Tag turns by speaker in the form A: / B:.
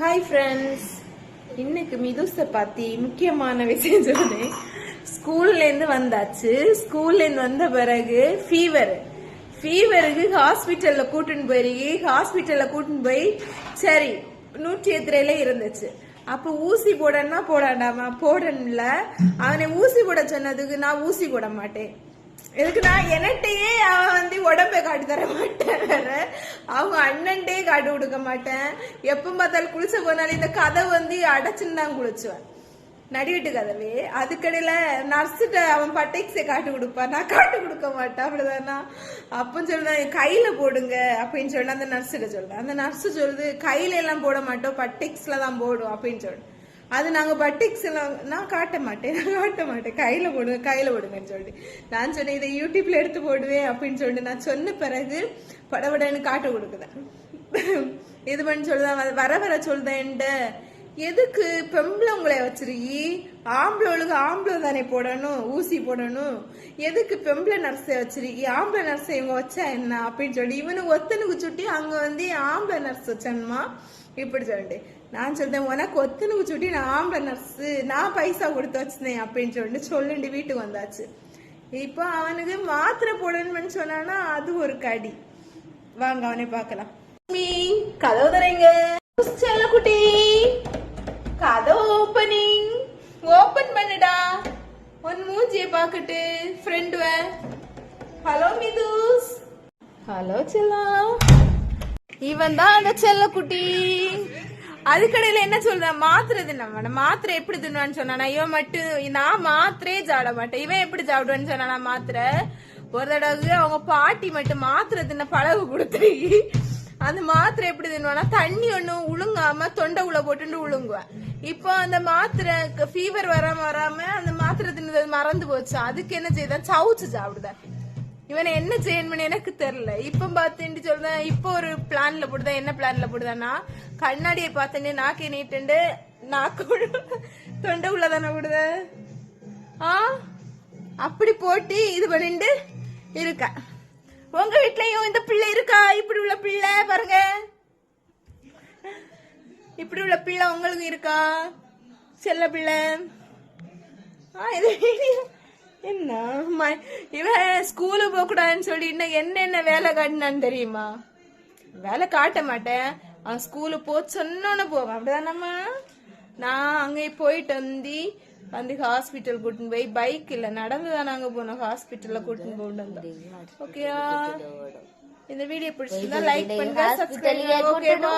A: Hi friends இன்னைக்கு மிதுசை பத்தி முக்கியமான விஷயம் சொன்னேன் ஸ்கூல்லேருந்து வந்தாச்சு. ஸ்கூல்லேருந்து வந்த பிறகு ஃபீவர் ஃபீவருக்கு ஹாஸ்பிட்டலில் கூட்டின்னு போயிருக்கி ஹாஸ்பிட்டலில் கூட்டின்னு போய் சரி நூற்றி எத்திரையில இருந்துச்சு. அப்போ ஊசி போடன்னா போடாண்டாமா? போடணும்ல. அவனை ஊசி போட சொன்னதுக்கு நான் ஊசி போட மாட்டேன். இதுக்கு நான் என்னட்டையே அவன் வந்து உடம்பை காட்டி தர மாட்டேன் வேற. அவங்க அண்ணன்ட்டே காட்டி கொடுக்க மாட்டேன். எப்ப பார்த்தாலும் குளிச்ச போனாலும் இந்த கதை வந்து அடைச்சுன்னு தான் குளிச்சுவேன். நடிவிட்டு கதவே. அதுக்கடையில நர்ஸுட்ட அவன் பட்டைக்ஸை காட்டு கொடுப்பான். நான் காட்டு கொடுக்க மாட்டேன். அப்படிதானா? அப்பன்னு சொல்லுதான் கையில போடுங்க. அப்படின்னு சொல்லி அந்த நர்ஸுட்ட சொல்றேன் அந்த நர்ஸ் சொல்லுது கையில எல்லாம் போட மாட்டோம். பட்டைக்ஸ்ல தான் போடும் அப்படின்னு சொல்லு அது நாங்கள் பட்டிக்ஸ் எல்லாம் நான் காட்ட மாட்டேன் நான் காட்ட மாட்டேன். கையில் போடுங்க கையில் போடுங்கன்னு சொல்லிட்டு. நான் சொன்னேன் இதை யூடியூப்ல எடுத்து போடுவேன் அப்படின்னு சொல்லிட்டு. நான் சொன்ன பிறகு படபடன்னு காட்ட கொடுக்குதேன். இது பண்ணி சொல்லுதான் வர வர சொல்லுதேன் எதுக்கு பெம்பளை உங்களை வச்சிருக்கி? ஆம்பளைகளுக்கு ஆம்பளை தானே போடணும் ஊசி போடணும். எதுக்கு பெம்பளை நர்ஸை வச்சிருக்கி? ஆம்பளை நர்ஸை இவங்க வச்சா என்ன? அப்படின்னு சொல்லி இவனுக்கு ஒத்தனுக்கு சுட்டி அங்கே வந்து ஆம்பளை நர்ஸ் வச்சனுமா? இப்படி சொல்லிட்டு. நான் சொல்றேன் உனக்கு ஒத்தனுக்கு சுட்டி நான் ஆம்பளை நான் பைசா கொடுத்து வச்சிருந்தேன் அப்படின்னு சொல்லிட்டு சொல்லுண்டு வீட்டுக்கு வந்தாச்சு. இப்போ அவனுக்கு மாத்திரை போடணும்னு சொன்னானா அது ஒரு கடி. வாங்க அவனை பார்க்கலாம். கதவு தரீங்க செல்லக்குட்டி கதவு ஓப்பனிங் ஓப்பன் பண்ணுடா. உன் மூஞ்சிய பாக்கட்டு ஃப்ரெண்ட் வே. ஹலோ மிதுஸ் ஹலோ செல்லம். இவன் தான் அந்த செல்லக்குட்டி. அதுக்கடையில என்ன சொல்ற? மாத்திரை தின்ன மாத்திரை எப்படி தின்னுவான்னு சொன்னானா இவன் மட்டும் நான் மாத்திரையே சாப்பிட மாட்டேன். இவன் எப்படி சாப்பிடுவேன்னு சொன்னானா மாத்திரை ஒரு தடவை அவங்க பாட்டி மட்டும் மாத்திரை தின்ன பழகு கொடுத்து அந்த மாத்திரை எப்படி தின்னுவானா தண்ணி ஒண்ணும் உழுங்காம தொண்டை உள்ள போட்டுட்டு உழுங்குவேன் இப்போ அந்த மாத்திரை ஃபீவர் வராம வராம அந்த மாத்திரை தின்னது மறந்து போச்சு. அதுக்கு என்ன செய்தான் சவுச்சு சாப்பிடுதேன் இவனை என்ன செய்யணும்னு எனக்கு தெரியல. இப்ப பாத்துட்டு சொல்றேன் இப்போ ஒரு பிளான்ல போடுதான் என்ன பிளான்ல போடுதான்னா கண்ணாடியை பார்த்துட்டு நாக்கை நீட்டுண்டு நாக்கு தொண்டை உள்ளதானே போடுத? ஆ? அப்படி போட்டு இது பண்ணிட்டு இருக்க. உங்க வீட்லயும் இந்த பிள்ளை இருக்கா? இப்படி உள்ள பிள்ளை பாருங்க. இப்படி உள்ள பிள்ளை உங்களுக்கு இருக்கா? செல்ல பிள்ளை. ஆ, இது என்ன? இவன் ஸ்கூலு போக கூடாதுன்னு சொல்லி இன்னும் என்னென்ன வேலை காட்டினான்னு தெரியுமா? வேலை காட்ட மாட்டேன். அவன் ஸ்கூலு போ சொன்னோன்னு போவான். அப்படிதானம்மா நான் அங்கே போயிட்டு வந்து வந்து ஹாஸ்பிட்டல் கூட்டின்னு போய் பைக் இல்ல நடந்து தான் நாங்க போனோம். ஹாஸ்பிட்டல்ல கூட்டின்னு போட்டு ஓகேயா இந்த வீடியோ பிடிச்சிருந்தா லைக் பண்ணுங்க சப்ஸ்கிரைப் ஓகேவா